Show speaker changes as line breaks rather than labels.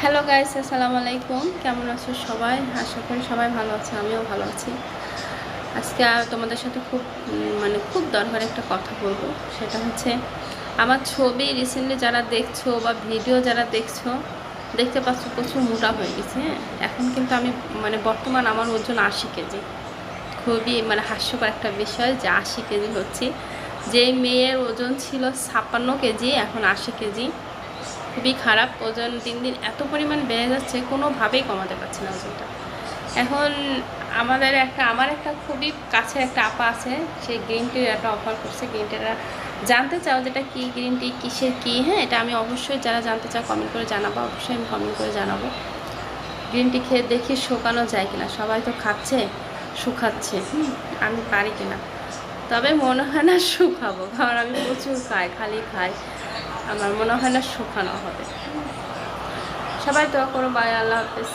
Hello guys আসসালামু আলাইকুম কেমন আছো সবাই? আশা করি সবাই ভালো আছে, আমিও ভালো আছি। আজকে তোমাদের সাথে খুব মানে খুব দরকার একটা কথা বলব। সেটা হচ্ছে, আমার ছবি রিসেন্টলি যারা দেখছ বা ভিডিও যারা দেখছ, দেখতে পাচ্ছ প্রচুর মোটা হয়ে গেছে হ্যাঁ? এখন কিন্তু আমি মানে বর্তমান আমার ওজন আশি কেজি। খুবই মানে হাস্যকর একটা বিষয় যে আশি কেজি হচ্ছে। যে মেয়ের ওজন ছিল ছাপ্পান্ন কেজি, এখন আশি কেজি। খুবই খারাপ ওজন দিন দিন এত পরিমাণ বেড়ে যাচ্ছে কোনোভাবেই কমাতে পারছি না ওজনটা। এখন আমাদের একটা আমার একটা খুবই কাছের একটা আপা আছে সেই গ্রিন টির একটা অফার করছে। গ্রিন জানতে চাও যেটা কি গ্রিন টি কিসের কী? হ্যাঁ এটা আমি অবশ্যই যারা জানতে চাও কমেন্ট করে জানাব অবশ্যই আমি কমেন্ট করে জানাব। গ্রিন টি খেয়ে দেখি শুকানো যায় কিনা? সবাই তো খাচ্ছে শুকাচ্ছে। হুম, আমি পারি কিনা? তবে মনে হয় না শুকাবো, কারণ আমি প্রচুর খাই, খালি খাই। আমার মনে হয় না শুকানো হবে। সবাই তো করো, বাই, আল্লাহ হাফেজ।